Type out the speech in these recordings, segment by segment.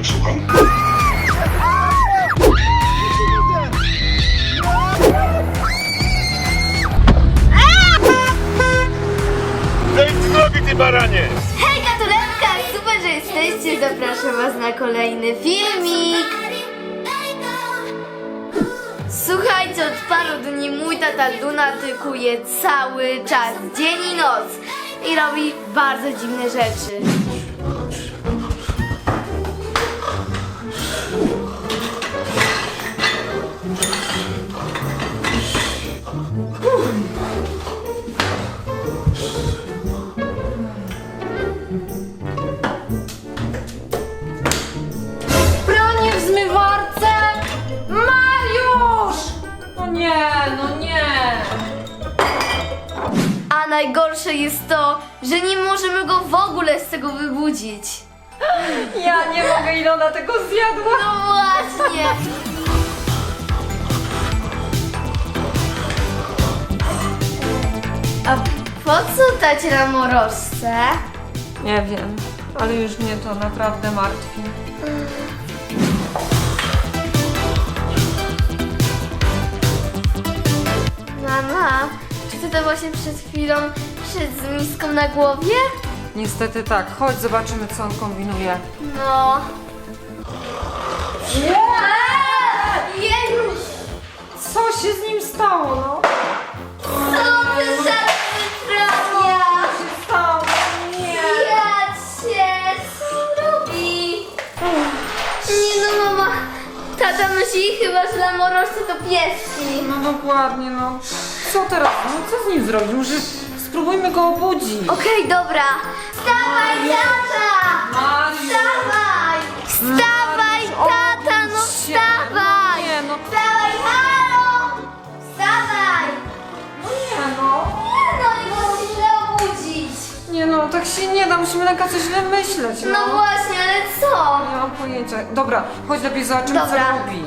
tak słucham. Zejdź z drogi, ty baranie! Hej Katulenka, super, że jesteście. Zapraszam was na kolejny filmik. Słuchajcie, od paru dni mój tata lunatykuje cały czas, dzień i noc. I robi bardzo dziwne rzeczy. Najgorsze jest to, że nie możemy go w ogóle z tego wybudzić. Ja nie mogę, ile ona tego zjadła! No właśnie. A po co dać na morożce? Nie wiem, ale już mnie to naprawdę martwi. Mama, to właśnie przed chwilą szedł z miską na głowie? Niestety tak, chodź zobaczymy co on kombinuje. No. Eee, Jejuś! Co się z nim stało, no? Co ty za wytrania? Co się stało? Nie! Ja cię, co robi? Nie no mama, tata myśli chyba, że na morożce to pieski. No dokładnie, no. Co teraz? No co z nim zrobić? Może spróbujmy go obudzić. Okej, dobra. Wstawaj, tata! Wstawaj! Wstawaj, tata, no wstawaj! Nie, no. Wstawaj, halo! Wstawaj! No nie, no. Nie no, nie możesz źle obudzić. Nie no, tak się nie da, musimy Lenka coś źle myśleć, no. No właśnie, ale co? Nie mam pojęcia. Dobra, chodź lepiej zobaczymy Dobra. co robi.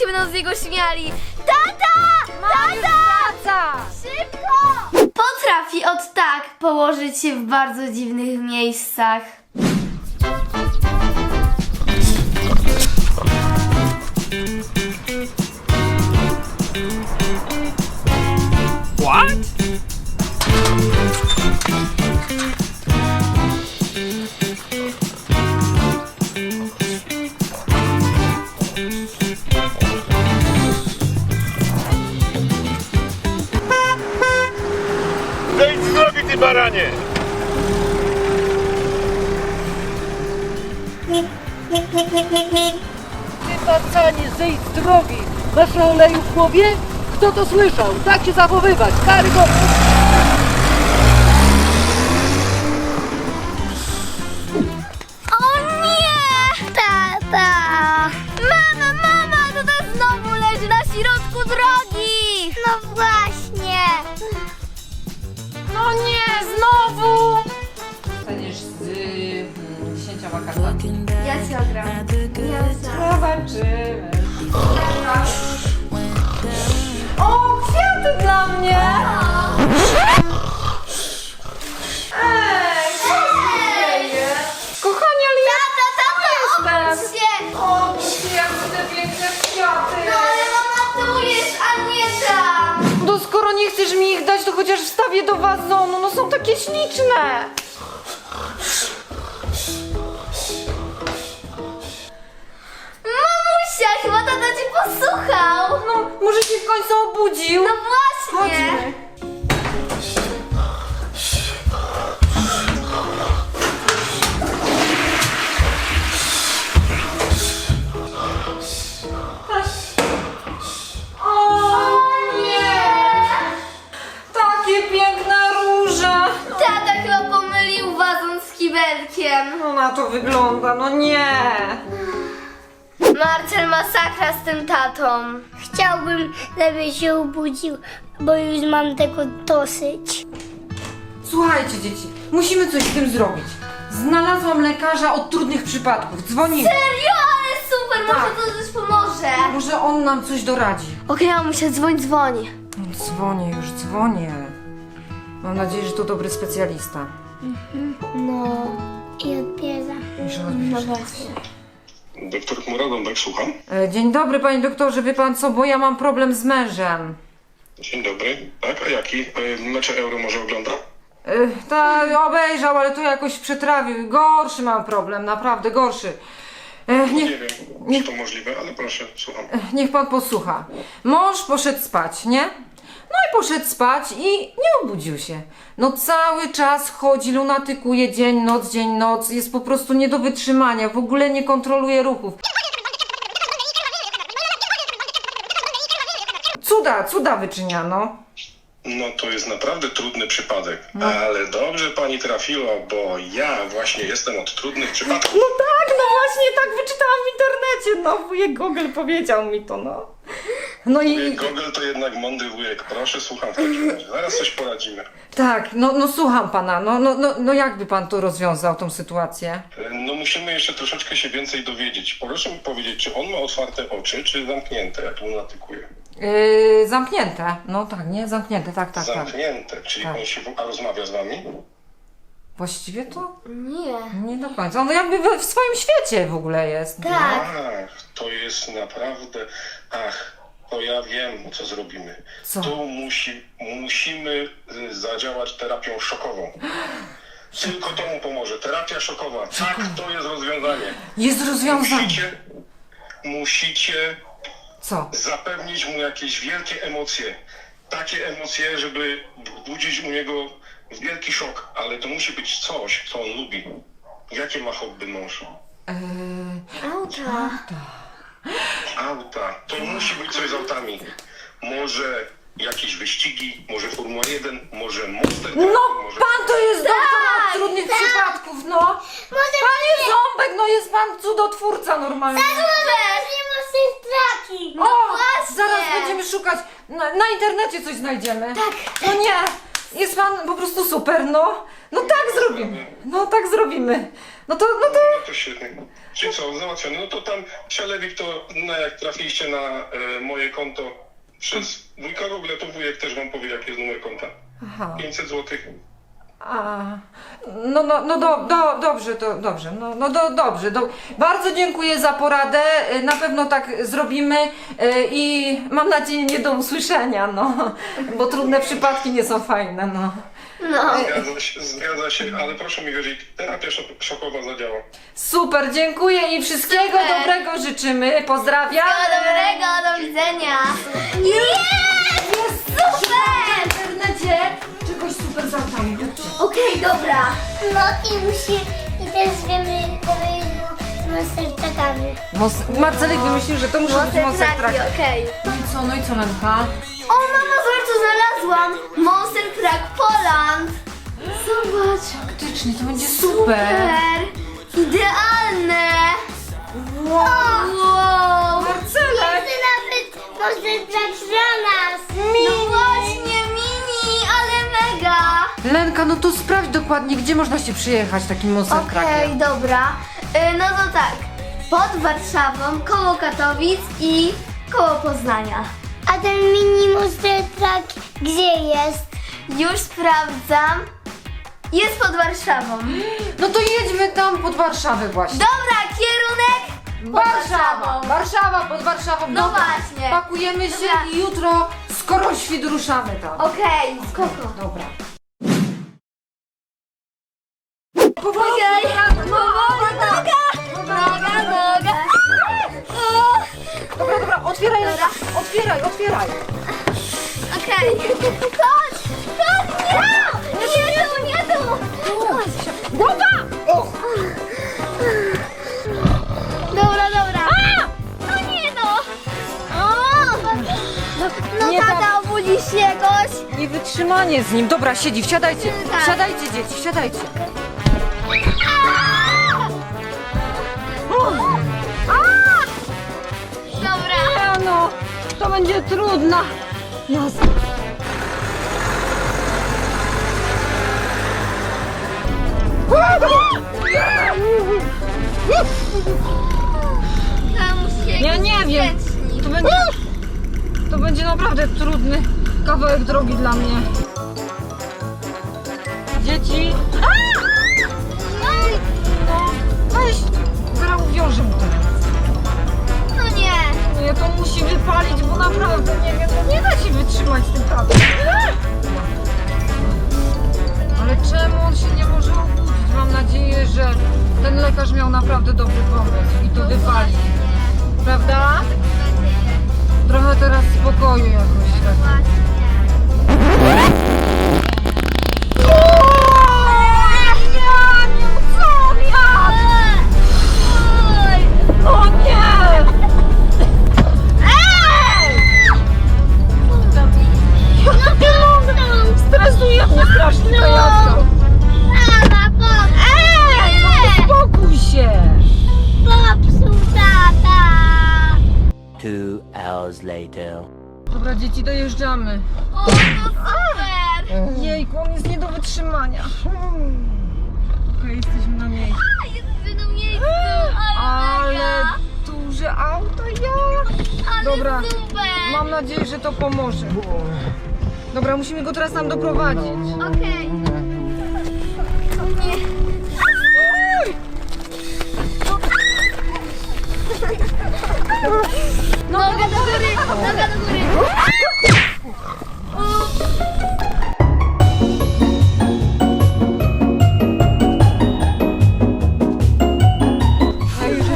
Się będą z niego śmiali. Tata! Tata! Szybko! Potrafi od tak położyć się w bardzo dziwnych miejscach. Baranie! Ty pacanie, zejdź z drogi! Masz na oleju w głowie? Kto to słyszał? Tak się zachowywać! Karygodne! O Ja cię ogram. Ja. Zobaczymy. O, kwiaty dla mnie! Ej, co się dzieje? Kochani, ale ja tata, obudź się! O, jakie te piękne kwiaty! No ale mama, tu jest, a nie tam! No skoro nie chcesz mi ich dać, to chociaż wstawię do wazonu, no są takie śliczne! Posłuchał! No, może się w końcu obudził? No właśnie! Chodźmy. O nie! Takie piękne róże! Tata chyba pomylił wazon z kibelkiem. No na to wygląda, no nie! Marcel masakra z tym tatą. Chciałbym, żeby się obudził, bo już mam tego dosyć. Słuchajcie dzieci, musimy coś z tym zrobić. Znalazłam lekarza od trudnych przypadków. Dzwonimy. Serio, ale super, może tak. to też pomoże. Może on nam coś doradzi. Okej, mamusia, dzwoń, dzwoń. Dzwonię, już dzwonię. Mam nadzieję, że to dobry specjalista. No, I odbiera. I że odbierze. no właśnie. Doktor Muradon, tak słucham? E, Dzień dobry, panie doktorze, wie pan co, bo ja mam problem z mężem. Dzień dobry. Tak, a jaki? E, Mecze euro może ogląda? E, Ta obejrzał, ale to jakoś przetrawił. Gorszy mam problem, naprawdę gorszy. Nie Niech, wiem, czy to możliwe, ale proszę, słucham. niech pan posłucha. Mąż poszedł spać, nie? No i poszedł spać i nie obudził się. No cały czas chodzi, lunatykuje dzień, noc, dzień, noc. Jest po prostu nie do wytrzymania, w ogóle nie kontroluje ruchów. Cuda, cuda wyczyniano. No to jest naprawdę trudny przypadek, ale dobrze pani trafiła, bo ja właśnie jestem od trudnych przypadków. No tak, no właśnie tak wyczytałam w internecie. No wujek Google powiedział mi to, no. No i Google to jednak mądry wujek, proszę, słucham w takim razie. Zaraz coś poradzimy. tak, no, no słucham pana, no, no, no, no jakby pan to rozwiązał, tą sytuację? E, No musimy jeszcze troszeczkę się więcej dowiedzieć. Proszę mi powiedzieć, czy on ma otwarte oczy, czy zamknięte, jak lunatykuje? Yy, zamknięte, no tak, nie? Zamknięte, tak, tak, tak. Zamknięte, czyli Tak. on się w- a rozmawia z wami? Właściwie to Nie. nie do końca. On jakby we- w swoim świecie w ogóle jest. Tak. Ach, to jest naprawdę. Ach, to ja wiem, co zrobimy. Co? Tu musi, musimy y, zadziałać terapią szokową. Tylko to mu pomoże. Terapia szokowa. Tak, to jest rozwiązanie. Jest rozwiązanie. Musicie, musicie Co? zapewnić mu jakieś wielkie emocje. Takie emocje, żeby budzić u niego wielki szok, ale to musi być coś, co on lubi. Jakie ma hobby mąż? Auta. Auta. To musi być coś z autami. Może jakieś wyścigi, może Formuła 1, może Monster no, Truck, może... pan to jest doktor Tak, od trudnych przypadków, no. Panie Ząbek, no jest pan cudotwórca normalnie. Nie ma straki. O, właśnie. zaraz będziemy szukać. Na, na internecie coś znajdziemy. Tak. No nie, jest pan po prostu super, no. No tak zrobimy. No tak zrobimy. No to, no to... No to świetnie. Czyli co, załatwione. No to tam przelewik to, no jak trafiliście na e, moje konto przez wujka Google, to wujek też wam powie, jaki jest numer konta. Aha. 500 złotych. A, no, no, no do, do, dobrze, to dobrze, no, no do, dobrze. Do, bardzo dziękuję za poradę. y, Na pewno tak zrobimy y, i mam nadzieję nie do usłyszenia, no, bo trudne przypadki nie są fajne, no. No. Zgadza się, zgadza się, ale proszę mi wierzyć, terapia szok- szokowa zadziała. Super, dziękuję i wszystkiego Super. dobrego życzymy. Pozdrawiam. Wszystkiego dobrego, do widzenia. Jest! Jest super! W internecie czegoś super z autami. Okej, dobra. No i musi, i też wiemy, że jest z monsterczakami. Mos- Marcelek wymyślił, że to musi być Monster Monster Trucki, Truck. okej. No i co, no i co, Lenka? O, mama, zobacz, co znalazłam. Monster Truck Poland. Zobacz. Faktycznie, to będzie Super. super. Idealne. Wow. Wow. Marcelek! Ty nawet monsterczak dla nas. Lenka, no to sprawdź dokładnie, gdzie można się przyjechać takim Monster Okej, Truckiem. dobra. Y, no to tak. Pod Warszawą, koło Katowic i koło Poznania. A ten mini monsterczak gdzie jest? Już sprawdzam. Jest pod Warszawą. No to jedźmy tam pod Warszawę właśnie. Dobra, kierunek pod Warszawa! Warszawa pod Warszawą. No Dobra, właśnie. Pakujemy się Dobra. i jutro skoro świt ruszamy tam. Okej, skoko. Dobra. Dobra, dobra, otwieraj, otwieraj, otwieraj. Okej, chodź, chodź, nie, nie tu, nie tu. Głowa! Dobra, dobra. No nie no. O, no Nie tata, obudzisz się jakoś? Niewytrzymanie z nim. Dobra, siedzi, wsiadajcie. Tak. Wsiadajcie dzieci, wsiadajcie. To będzie trudna. Jazda. Ja nie wiem. To będzie, to będzie naprawdę trudny kawałek drogi dla mnie. Dzieci. No, weź, zaraz uwiążę mu. No. Nie, to musi wypalić, bo naprawdę nie wiem, no nie da się wytrzymać z tym kablem. Ale czemu on się nie może obudzić? Mam nadzieję, że ten lekarz miał naprawdę dobry pomysł i to wypali. Prawda? Trochę teraz spokoju jakoś tak. Two hours later. Dobra, dzieci, dojeżdżamy. O, to super! Jejku, on jest nie do wytrzymania. Okej, jesteśmy na miejscu. Jesteśmy na miejscu, ale, Ale mega. duże auto, ja. Ale Dobra, super! mam nadzieję, że to pomoże. Dobra, musimy go teraz tam doprowadzić. Okej. Nie. Noga do góry, noga do góry. Miejscu.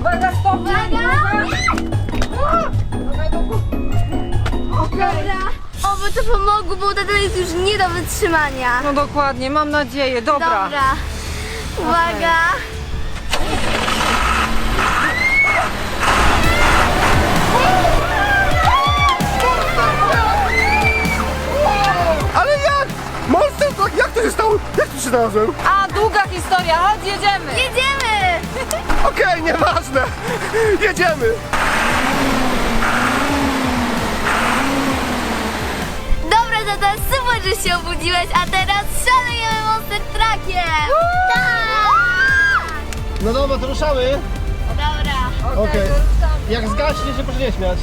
Uwaga, stop! Uwaga. Uwaga. Dobra. Oby to pomogło, bo tata jest już nie do wytrzymania. No dokładnie, mam nadzieję. Dobra. Dobra. Uwaga. Znalazłem? A, długa historia, chodź, jedziemy. Jedziemy! Okej, nieważne. Jedziemy. Dobra, tata, super, że się obudziłeś, a teraz szalejemy monster truckiem! Tak! No dobra, to ruszamy. Dobra, Okej. Jak zgaśnie się proszę nie śmiać.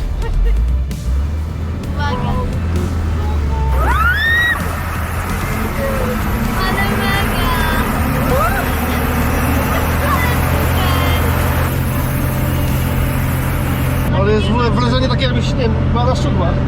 Wiem,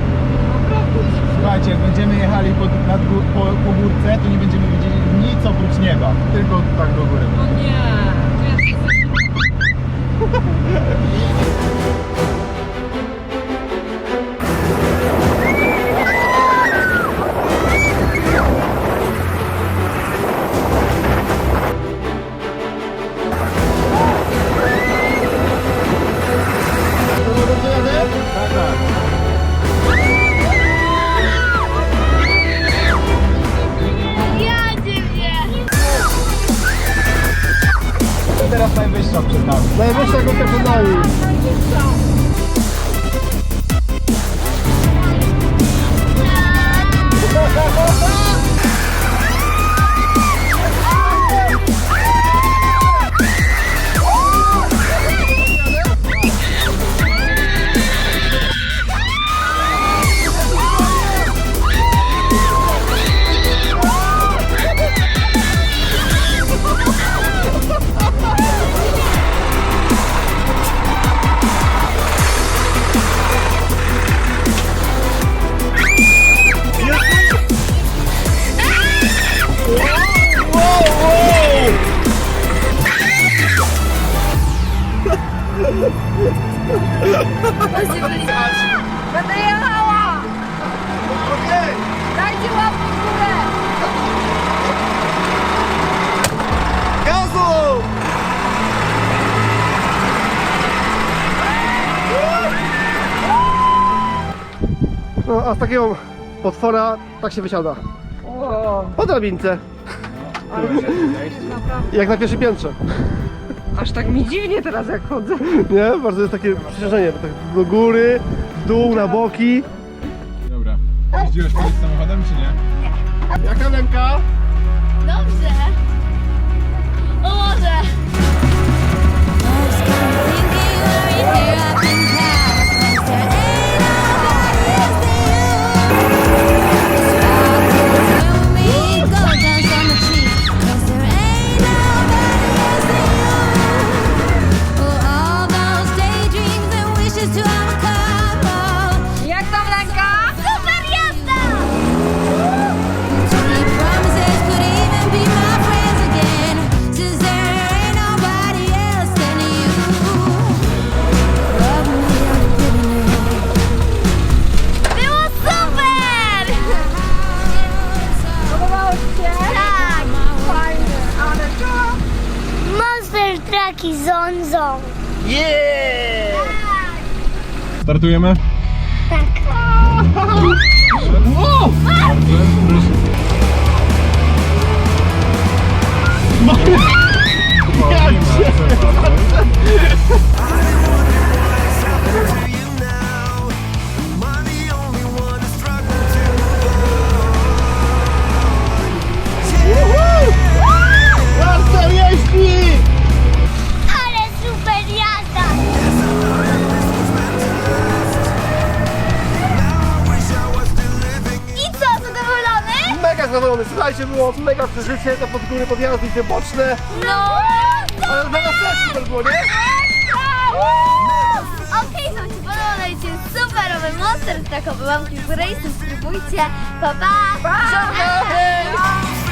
a z takiego potwora tak się wysiada. Po drabince. Jak na pierwszym piętrze. Aż tak mi dziwnie teraz jak chodzę. Nie? Bardzo jest takie przyciążenie. Tak do góry, w dół, na boki. Dobra. Jeździłeś kiedyś samochodem, czy nie? Jaka ręka? Dobrze. O Boże! Startujemy? Tak. Marcel zadowolony? Słuchajcie, było mega przeżycie, to pod góry podjazdy i te boczne. No! Ale mega też super było, nie? Okej, to ci podobajcie superowy monster takowy łamki w górę i subskrybujcie. Pa, pa! pa.